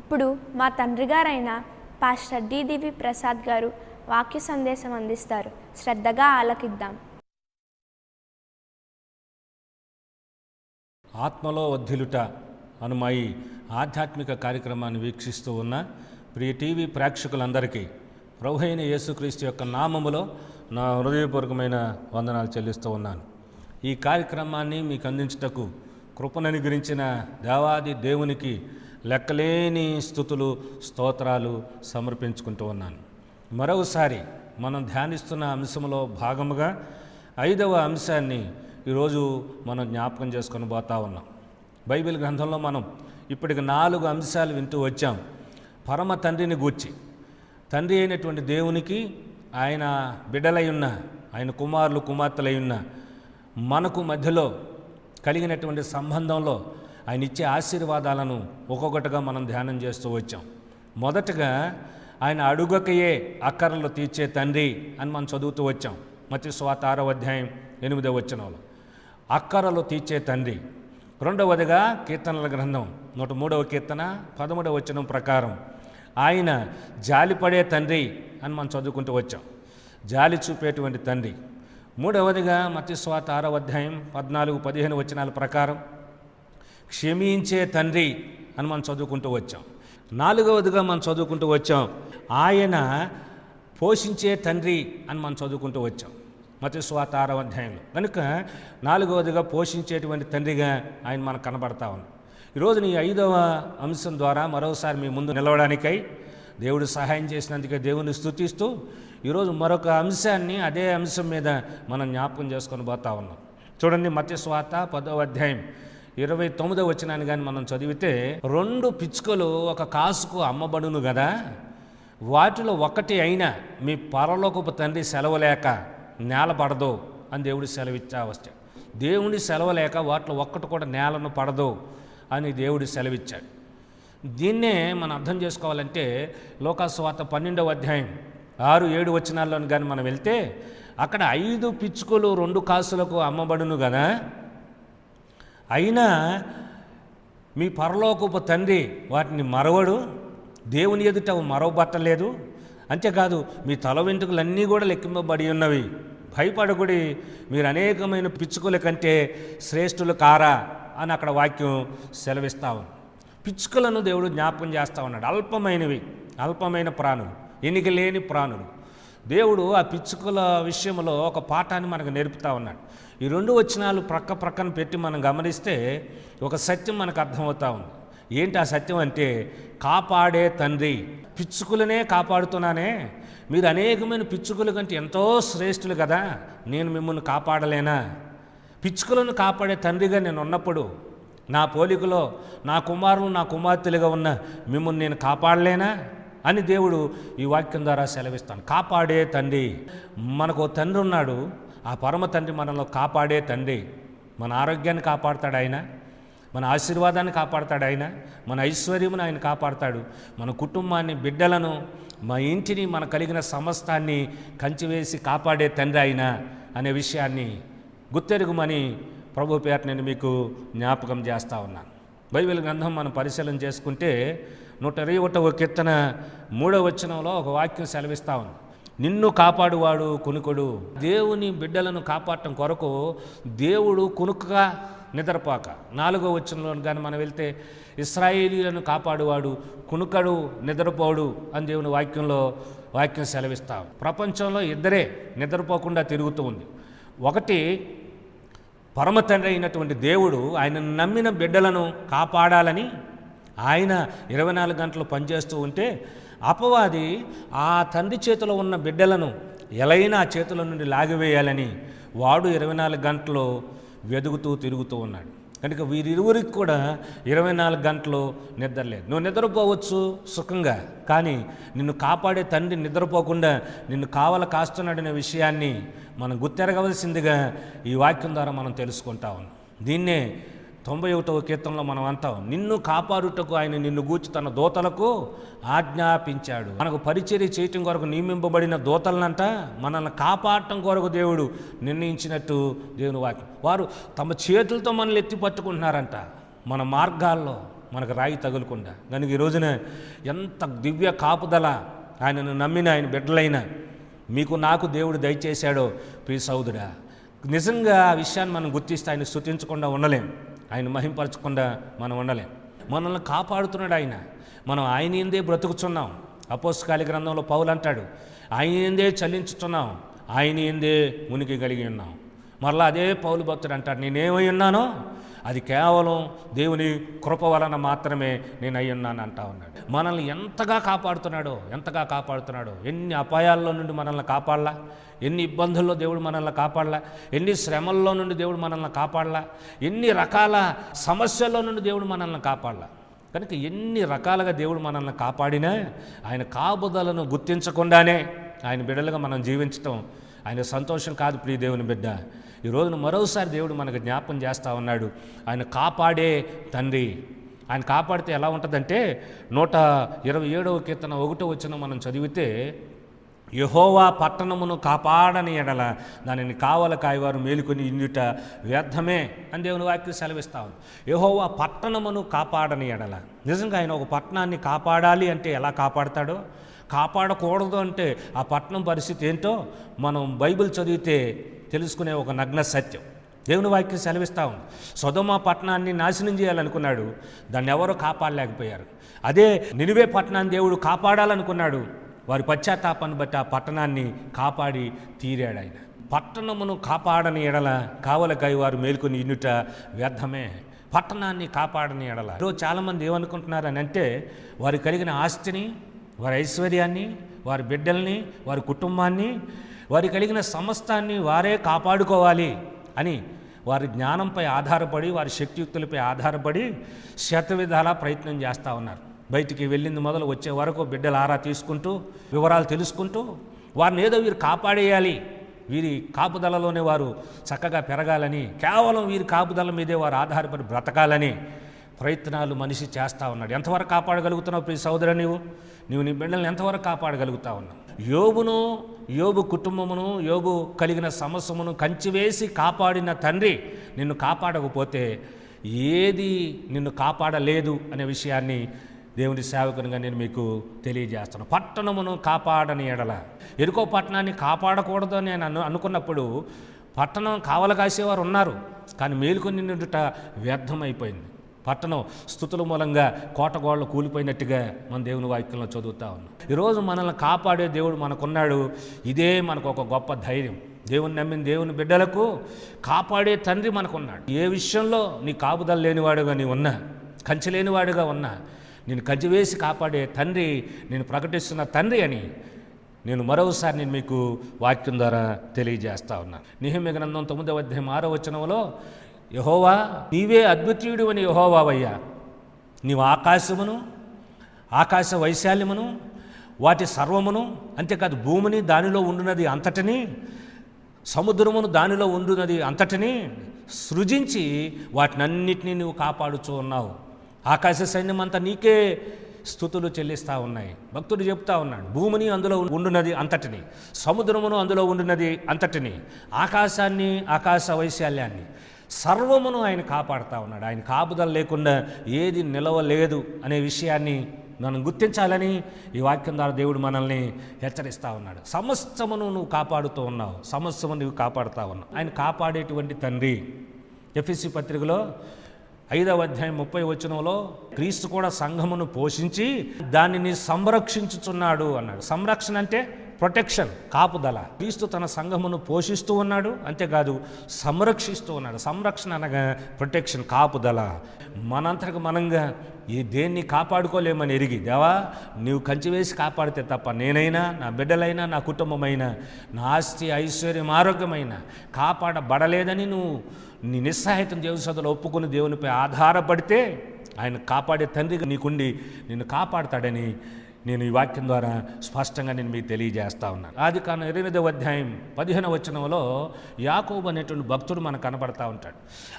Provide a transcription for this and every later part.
ఇప్పుడు మా తండ్రి గారైన పాస్టర్ డిడివి ప్రసాద్ గారు వాక్య సందేశం అందిస్తారు. శ్రద్ధగా ఆలకిద్దాం. ఆత్మలో వర్ధిలుట అను మా ఈ ఆధ్యాత్మిక కార్యక్రమాన్ని వీక్షిస్తూ ఉన్న ప్రియ టీవీ ప్రేక్షకులందరికీ ప్రభు అయిన యేసుక్రీస్తు యొక్క నామములో నా హృదయపూర్వకమైన వందనాలు చెల్లిస్తూ ఉన్నాను. ఈ కార్యక్రమాన్ని మీకు అందించుటకు కృపణని గురించిన దేవాది దేవునికి లెక్కలేని స్థుతులు స్తోత్రాలు సమర్పించుకుంటూ ఉన్నాను. మరొకసారి మనం ధ్యానిస్తున్న అంశంలో భాగముగా ఐదవ అంశాన్ని ఈరోజు మనం జ్ఞాపకం చేసుకొని పోతా ఉన్నాం. బైబిల్ గ్రంథంలో మనం ఇప్పటికి నాలుగు అంశాలు వింటూ వచ్చాం. పరమ తండ్రిని గూర్చి తండ్రి అయినటువంటి దేవునికి ఆయన బిడ్డలై ఉన్న ఆయన కుమారులు కుమార్తెలై ఉన్న మనకు మధ్యలో కలిగినటువంటి సంబంధంలో ఆయన ఇచ్చే ఆశీర్వాదాలను ఒక్కొక్కటిగా మనం ధ్యానం చేస్తూ వచ్చాం. మొదటగా ఆయన అడుగకయే అక్కరలు తీర్చే తండ్రి అని మనం చదువుతూ వచ్చాం. మతి స్వాత ఆరో అధ్యాయం ఎనిమిదవ వచ్చినలో అక్కరలు తీర్చే తండ్రి. రెండవదిగా కీర్తనల గ్రంథం నూట మూడవ కీర్తన పదమూడవ వచనం ప్రకారం ఆయన జాలిపడే తండ్రి అని మనం చదువుకుంటూ వచ్చాం. జాలి చూపేటువంటి తండ్రి. మూడవదిగా మతి స్వాత ఆరవ అధ్యాయం పద్నాలుగు పదిహేను వచనాల ప్రకారం క్షమించే తండ్రి అని మనం చదువుకుంటూ వచ్చాం. నాలుగవదిగా మనం చదువుకుంటూ వచ్చాం. ఆయన పోషించే తండ్రి అని మనం చదువుకుంటూ వచ్చాం. మత స్వాత ఆరవ అధ్యాయంలో. కనుక నాలుగవదిగా పోషించేటువంటి తండ్రిగా ఆయన మనకు కనబడతా ఉన్నాం ఈరోజు నీ ఐదవ అంశం ద్వారా మరోసారి మీ ముందు నిలవడానికై దేవుడు సహాయం చేసినందుకే దేవుని స్తుతిస్తూ ఈరోజు మరొక అంశాన్ని అదే అంశం మీద మనం జ్ఞాపకం చేసుకొని పోతా ఉన్నాం. చూడండి మత్స్వాత పదవ అధ్యాయం. ఇరవై తొమ్మిదో వచ్చినాన్ని కానీ మనం చదివితే రెండు పిచ్చుకలు ఒక కాసుకు అమ్మబడును కదా వాటిలో ఒకటి అయినా మీ పరలోకపు తండ్రి సెలవు లేక నేల పడదు అని దేవుడు సెలవిచ్చా వచ్చాడు దేవుడి సెలవు లేక వాటిలో ఒక్కటి కూడా నేలను పడదు అని దేవుడు సెలవిచ్చాడు. దీన్నే మనం అర్థం చేసుకోవాలంటే లోకాస్వార్త పన్నెండవ అధ్యాయం ఆరు ఏడు వచ్చినాల్లోని కానీ మనం వెళ్తే అక్కడ ఐదు పిచ్చుకలు రెండు కాసులకు అమ్మబడును కదా అయినా మీ పరలోకపు తండ్రి వాటిని మరవడు దేవుని ఎదుట మరవబట్టలేదు. అంతేకాదు మీ తల వెంట్రుకలన్నీ కూడా లెక్కింపబడి ఉన్నవి. భయపడకుడి మీరు అనేకమైన పిచ్చుకల కంటే శ్రేష్ఠులు కారా అని అక్కడ వాక్యం సెలవిస్తా ఉంది. పిచ్చుకలను దేవుడు జ్ఞాపకం చేస్తా ఉన్నాడు. అల్పమైనవి అల్పమైన ప్రాణులు ఎన్నిక లేని ప్రాణులు. దేవుడు ఆ పిచ్చుకల విషయంలో ఒక పాఠాన్ని మనకు నేర్పుతా ఉన్నాడు. ఈ రెండు వచనాలు ప్రక్క ప్రక్కన పెట్టి మనం గమనిస్తే ఒక సత్యం మనకు అర్థమవుతా ఉంది. ఏంటి ఆ సత్యం అంటే కాపాడే తండ్రి. పిచ్చుకులనే కాపాడుతున్నానే. మీరు అనేకమైన పిచ్చుకుల కంటే ఎంతో శ్రేష్ఠులు కదా. నేను మిమ్మల్ని కాపాడలేనా? పిచ్చుకలను కాపాడే తండ్రిగా నేను ఉన్నప్పుడు నా పోలికలో నా కుమారులు నా కుమార్తెలుగా ఉన్న మిమ్మల్ని నేను కాపాడలేనా? అని దేవుడు ఈ వాక్యం ద్వారా సెలవిస్తాను. కాపాడే తండ్రి. మనకు ఓ తండ్రి ఉన్నాడు. ఆ పరమ తండ్రి మనలో కాపాడే తండ్రి. మన ఆరోగ్యాన్ని కాపాడతాడు ఆయన. మన ఆశీర్వాదాన్ని కాపాడతాడు ఆయన. మన ఐశ్వర్యమును ఆయన కాపాడతాడు. మన కుటుంబాన్ని బిడ్డలను మా ఇంటిని మన కలిగిన సమస్తాన్ని కంచివేసి కాపాడే తండ్రి ఆయన అనే విషయాన్ని గుర్తెరుగుమని ప్రభు పేరు నేను మీకు జ్ఞాపకం చేస్తా ఉన్నాను. బైబిల్ గ్రంథం మనం పరిశీలన చేసుకుంటే నూట ఇరవై ఒకటవ కీర్తన మూడవ వచనంలో ఒక వాక్యం సెలవిస్తా ఉంది. నిన్ను కాపాడువాడు కునుకుడు. దేవుని బిడ్డలను కాపాడటం కొరకు దేవుడు కునుకగా నిద్రపోక. నాలుగో వచనంలో కానీ మనం వెళ్తే ఇస్రాయేలీలను కాపాడువాడు కునుకడు నిద్రపోడు అని దేవుని వాక్యంలో వాక్యం సెలవిస్తాం ప్రపంచంలో ఇద్దరే నిద్రపోకుండా తిరుగుతూ ఉంది. ఒకటి పరమ తండ్రి అయినటువంటి దేవుడు ఆయన నమ్మిన బిడ్డలను కాపాడాలని ఆయన ఇరవై నాలుగు గంటలు పనిచేస్తూ ఉంటే అపవాది ఆ తండ్రి చేతిలో ఉన్న బిడ్డలను ఎలైనా చేతుల నుండి లాగివేయాలని వాడు ఇరవై నాలుగు గంటలు వెదుగుతూ తిరుగుతూ ఉన్నాడు. కనుక వీరిరువురికి కూడా ఇరవై నాలుగు గంటలు నిద్రలేదు నువ్వు నిద్రపోవచ్చు సుఖంగా కానీ నిన్ను కాపాడే తండ్రి నిద్రపోకుండా నిన్ను కావల కాస్తున్నాడనే విషయాన్ని మనం గుర్తెరగవలసిందిగా ఈ వాక్యం ద్వారా మనం తెలుసుకుంటా ఉన్నాం. దీన్నే తొంభై ఒకటవ కీర్తనలో మనం అంటాం నిన్ను కాపాడుటకు ఆయన నిన్ను గూర్చి తన దోతలకు ఆజ్ఞాపించాడు. మనకు పరిచర్య చేయటం కొరకు నియమింపబడిన దోతలనంట మనల్ని కాపాడటం కొరకు దేవుడు నిర్ణయించినట్టు దేవుని వాక్యం. వారు తమ చేతులతో మనల్ని ఎత్తి పట్టుకుంటున్నారంట మన మార్గాల్లో మనకు రాయి తగులకుండా. కనుక ఈ రోజున ఎంత దివ్య కాపుదల ఆయనను నమ్మిన ఆయన బిడ్డలైన మీకు నాకు దేవుడు దయచేశాడో ప్రియ సౌదుడా నిజంగా ఆ విషయాన్ని మనం గుర్తిస్తే ఆయన స్థుతించకుండా ఉండలేం. ఆయన మహింపరచకుండా మనం ఉండలేం. మనల్ని కాపాడుతున్నాడు ఆయన. మనం ఆయన ఎందే బ్రతుకుతున్నాం అపోస్కాలి గ్రంథంలో పౌలు అంటాడు ఆయన ఎందే చలించుతున్నాం ఆయన ఏందే ఉనికి కలిగి ఉన్నాం. మరలా అదే పౌలు భక్తుడు అంటాడు నేనేమై ఉన్నానో అది కేవలం దేవుని కృప వలన మాత్రమే నేను అయ్యున్నాను అంటా ఉన్నాడు. మనల్ని ఎంతగా కాపాడుతున్నాడో ఎంతగా కాపాడుతున్నాడో ఎన్ని అపాయాల్లో నుండి మనల్ని కాపాడలా? ఎన్ని ఇబ్బందుల్లో దేవుడు మనల్ని కాపాడలా? ఎన్ని శ్రమల్లో నుండి దేవుడు మనల్ని కాపాడలా? ఎన్ని రకాల సమస్యల్లో నుండి దేవుడు మనల్ని కాపాడలా? కనుక ఎన్ని రకాలుగా దేవుడు మనల్ని కాపాడినా ఆయన కాపుదలను గుర్తించకుండానే ఆయన బిడ్డలుగా మనం జీవించటం ఆయన సంతోషం కాదు ప్రియ దేవుని బిడ్డ. ఈ రోజున మరోసారి దేవుడు మనకు జ్ఞాపం చేస్తూ ఉన్నాడు. ఆయన కాపాడే తండ్రి. ఆయన కాపాడితే ఎలా ఉంటుందంటే నూట ఇరవై ఏడవ కీర్తన ఒకటో వచ్చిన మనం చదివితే యహోవా పట్టణమును కాపాడని ఎడల దానిని కావల కాయవారు మేలుకొని ఇందుట వ్యర్థమే అని దేవుని వాక్యం సెలవిస్తా ఉంది. యహోవా పట్టణమును కాపాడని ఎడల. నిజంగా ఆయన ఒక పట్టణాన్ని కాపాడాలి అంటే ఎలా కాపాడతాడో? కాపాడకూడదు అంటే ఆ పట్టణం పరిస్థితి ఏంటో మనం బైబిల్ చదివితే తెలుసుకునే ఒక నగ్న సత్యం. దేవుని వాక్యం సెలవిస్తూ ఉంది. సొదమ పట్టణాన్ని నాశనం చేయాలనుకున్నాడు దాన్ని ఎవరో కాపాడలేకపోయారు. అదే నినివే పట్టణాన్ని దేవుడు కాపాడాలనుకున్నాడు వారి పశ్చాత్తాపాన్ని బట్టి ఆ పట్టణాన్ని కాపాడి తీరాడు ఆయన. పట్టణమును కాపాడని ఎడల కావలకాయ వారు మేల్కొని ఇన్నుట వ్యర్థమే. పట్టణాన్ని కాపాడని ఎడల. ఈరోజు చాలామంది ఏమనుకుంటున్నారని అంటే వారు కలిగిన ఆస్తిని వారి ఐశ్వర్యాన్ని వారి బిడ్డల్ని వారి కుటుంబాన్ని వారి కలిగిన సమస్తాన్ని వారే కాపాడుకోవాలి అని వారి జ్ఞానంపై ఆధారపడి వారి శక్తియుక్తులపై ఆధారపడి శతవిధాలా ప్రయత్నం చేస్తూ ఉన్నారు. బయటికి వెళ్ళింది మొదలు వచ్చే వరకు బిడ్డల ఆరా తీసుకుంటూ వివరాలు తెలుసుకుంటూ వారిని ఏదో వీరు కాపాడేయాలి. వీరి కాపుదలలోనే వారు చక్కగా పెరగాలని కేవలం వీరి కాపుదల మీదే వారు ఆధారపడి బ్రతకాలని ప్రయత్నాలు మనిషి చేస్తూ ఉన్నాడు. ఎంతవరకు కాపాడగలుగుతున్నావు ప్రతి సోదర నీవు? నీవు నీ బిడ్డల్ని ఎంతవరకు కాపాడగలుగుతా ఉన్నావు? యోబును యోబు కుటుంబమును యోబు కలిగిన సమస్యమును కంచివేసి కాపాడిన తండ్రి నిన్ను కాపాడకపోతే ఏది నిన్ను కాపాడలేదు అనే విషయాన్ని దేవుని సేవకునిగా నేను మీకు తెలియజేస్తాను. పట్టణమును కాపాడని ఎడల. ఎరుకో పట్టణాన్ని కాపాడకూడదు అని నేను అను అనుకున్నప్పుడు పట్టణం కావలగాసేవారు ఉన్నారు. కానీ మేలుకొని నిన్నుట వ్యర్థమైపోయింది. పట్టణం స్థుతుల మూలంగా కోటగోళ్ళు కూలిపోయినట్టుగా మన దేవుని వాక్యంలో చదువుతా ఉన్నాం. ఈరోజు మనల్ని కాపాడే దేవుడు మనకున్నాడు. ఇదే మనకు ఒక గొప్ప ధైర్యం. దేవుని నమ్మిన దేవుని బిడ్డలకు కాపాడే తండ్రి మనకున్నాడు. ఏ విషయంలో నీ కాపుదల లేనివాడుగా నీ ఉన్నా కంచె లేనివాడుగా ఉన్నా నేను కంచి వేసి కాపాడే తండ్రి నేను ప్రకటిస్తున్న తండ్రి అని నేను మరోసారి నేను మీకు వాక్యం ద్వారా తెలియజేస్తా ఉన్నాను నిహమ్య గ్రంథం తొమ్మిదవ అధ్యాయం ఆరో వచనంలో యహోవా నీవే అద్వితీయుడు అని యహోవావయ్యా. నీవు ఆకాశమును ఆకాశ వైశాల్యమును వాటి సర్వమును అంతేకాదు భూమిని దానిలో ఉండున్నది అంతటిని సముద్రమును దానిలో ఉండునది అంతటిని సృజించి వాటినన్నిటినీ నువ్వు కాపాడుచూ ఉన్నావు. ఆకాశ సైన్యం అంతా నీకే స్థుతులు చెల్లిస్తూ ఉన్నాయి. భక్తుడు చెప్తా ఉన్నాడు భూమిని అందులో ఉండున్నది అంతటిని సముద్రమును అందులో ఉండున్నది అంతటిని ఆకాశాన్ని ఆకాశ వైశాల్యాన్ని సర్వమును ఆయన కాపాడుతూ ఉన్నాడు. ఆయన కాపుదల లేకుండా ఏది నిలవలేదు అనే విషయాన్ని మనం గుర్తించాలని ఈ వాక్యం ద్వారా దేవుడు మనల్ని హెచ్చరిస్తూ ఉన్నాడు. సమస్తమును నువ్వు కాపాడుతూ ఉన్నావు. సమస్తము నువ్వు కాపాడుతూ ఉన్నావు. ఆయన కాపాడేటువంటి తండ్రి ఎఫ్ఎస్సి పత్రికలో ఐదవ అధ్యాయం ముప్పై వచనంలో క్రీస్తు కూడా సంఘమును పోషించి దానిని సంరక్షించుచున్నాడు అన్నాడు. సంరక్షణ అంటే ప్రొటెక్షన్ కాపుదల. క్రీస్తు తన సంఘమును పోషిస్తూ ఉన్నాడు అంతేకాదు సంరక్షిస్తూ ఉన్నాడు. సంరక్షణ అనగా ప్రొటెక్షన్ కాపుదల. మనంతకు మనంగా ఈ దేన్ని కాపాడుకోలేమని ఎరిగి దేవా నీవు కంచి వేసి కాపాడితే తప్ప నేనైనా నా బిడ్డలైనా నా కుటుంబమైనా నా ఆస్తి ఐశ్వర్యం ఆరోగ్యమైన కాపాడబడలేదని నువ్వు నీ నిస్సాహితం దేవుని ఒప్పుకుని దేవునిపై ఆధారపడితే ఆయన కాపాడే తండ్రిగా నీకుండి నిన్ను కాపాడతాడని నేను ఈ వాక్యం ద్వారా స్పష్టంగా నేను మీకు తెలియజేస్తా ఉన్నాను. ఆది కాను ఎనిమిదవ అధ్యాయం పదిహేను వచనంలో యాకోబు అనేటువంటి భక్తుడు మనకు కనబడతా ఉంటాడు.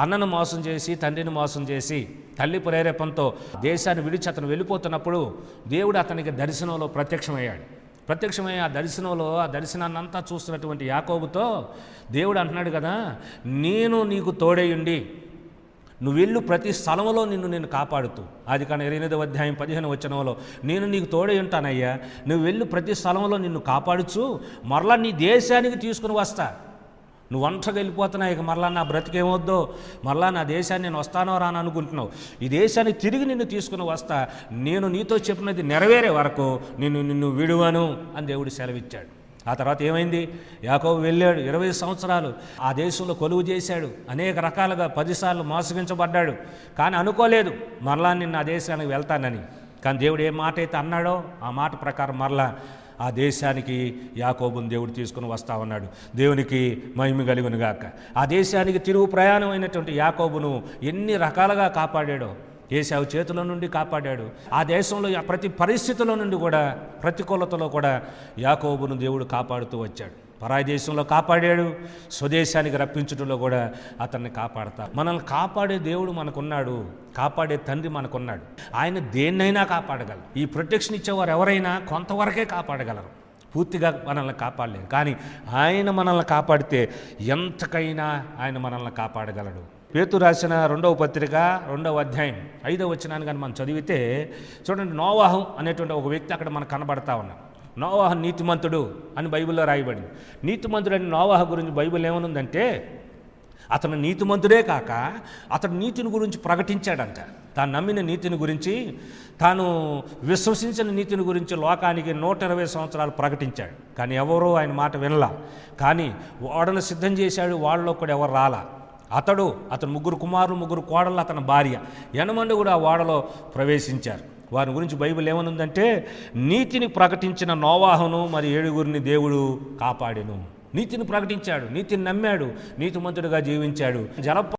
అన్నను మోసం చేసి తండ్రిని మోసం చేసి తల్లి ప్రేరేపంతో దేశాన్ని విడిచి అతను వెళ్ళిపోతున్నప్పుడు దేవుడు అతనికి దర్శనంలో ప్రత్యక్షమయ్యాడు. ప్రత్యక్షమై ఆ దర్శనంలో ఆ దర్శనాన్ని అంతా చూస్తున్నటువంటి యాకోబుతో దేవుడు అంటున్నాడు కదా నేను నీకు తోడేయుండి నువ్వు వెళ్ళు ప్రతి స్థలంలో నిన్ను నేను కాపాడుతూ. అది కానీ ఇరవై అధ్యాయం పదిహేను వచనంలో నేను నీకు తోడే ఉంటానయ్యా నువ్వు వెళ్ళు ప్రతి స్థలంలో నిన్ను కాపాడుచు మరలా నీ దేశానికి తీసుకుని వస్తా. నువ్వు ఒంటరిగా వెళ్ళిపోతున్నావు ఇక మరలా నా బ్రతికేమొద్దో మరలా నా దేశాన్ని నేను వస్తానో రాను అనుకుంటున్నావు. ఈ దేశాన్ని తిరిగి నిన్ను తీసుకుని వస్తా. నేను నీతో చెప్పినది నెరవేరే వరకు నిన్ను నిన్ను విడువను అని దేవుడు సెలవిచ్చాడు. ఆ తర్వాత ఏమైంది? యాకోబు వెళ్ళాడు ఇరవై సంవత్సరాలు. ఆ దేశంలో కొలువు చేశాడు. అనేక రకాలుగా పదిసార్లు మోసగించబడ్డాడు. కానీ అనుకోలేదు మరలా నిన్న ఆ దేశానికి వెళ్తానని. కానీ దేవుడు ఏ మాట అయితే అన్నాడో ఆ మాట ప్రకారం మరలా ఆ దేశానికి యాకోబుని దేవుడు తీసుకుని వస్తా ఉన్నాడు. దేవునికి మహిమ కలుగునుగాక. ఆ దేశానికి తిరుగు ప్రయాణం అయినటువంటి యాకోబును ఎన్ని రకాలుగా కాపాడాడో ఏసావు చేతుల నుండి కాపాడాడు. ఆ దేశంలో ప్రతి పరిస్థితుల నుండి కూడా ప్రతికూలతలో కూడా యాకోబును దేవుడు కాపాడుతూ వచ్చాడు. పరాయి దేశంలో కాపాడాడు. స్వదేశానికి రప్పించడంలో కూడా అతన్ని కాపాడతా మనల్ని కాపాడే దేవుడు మనకున్నాడు. కాపాడే తండ్రి మనకున్నాడు. ఆయన దేన్నైనా కాపాడగలరు. ఈ ప్రొటెక్షన్ ఇచ్చేవారు ఎవరైనా కొంతవరకే కాపాడగలరు. పూర్తిగా మనల్ని కాపాడలేరు. కానీ ఆయన మనల్ని కాపాడితే ఎంతకైనా ఆయన మనల్ని కాపాడగలడు. పేతు రాసిన రెండవ పత్రిక రెండవ అధ్యాయం ఐదవ వచ్చినాన్ని కానీ మనం చదివితే చూడండి నోవాహం అనేటువంటి ఒక వ్యక్తి అక్కడ మనకు కనబడతా ఉన్నాం నోవాహ నీతిమంతుడు అని బైబిల్లో రాయబడింది. నీతిమంతుడు అని నోవాహ గురించి బైబిల్ ఏమనుందంటే అతను నీతిమంతుడే కాక అతడు నీతిని గురించి ప్రకటించాడంట. తాను నమ్మిన నీతిని గురించి తాను విశ్వసించిన నీతిని గురించి లోకానికి నూట ఇరవై సంవత్సరాలు ప్రకటించాడు. కానీ ఎవరూ ఆయన మాట వినలా. కానీ ఓడను సిద్ధం చేశాడు వాళ్ళలో కూడా ఎవరు రాలా. అతడు అతను ముగ్గురు కుమారులు ముగ్గురు కోడలు అతని భార్య. యనమండు కూడా ఆ ఓడలో ప్రవేశించారు. వారి గురించి బైబిల్ ఏమనుందంటే నీతిని ప్రకటించిన నోవాహును మరి ఏడుగురిని దేవుడు కాపాడెను. నీతిని ప్రకటించాడు నీతిని నమ్మాడు నీతిమంతుడిగా జీవించాడు. జలప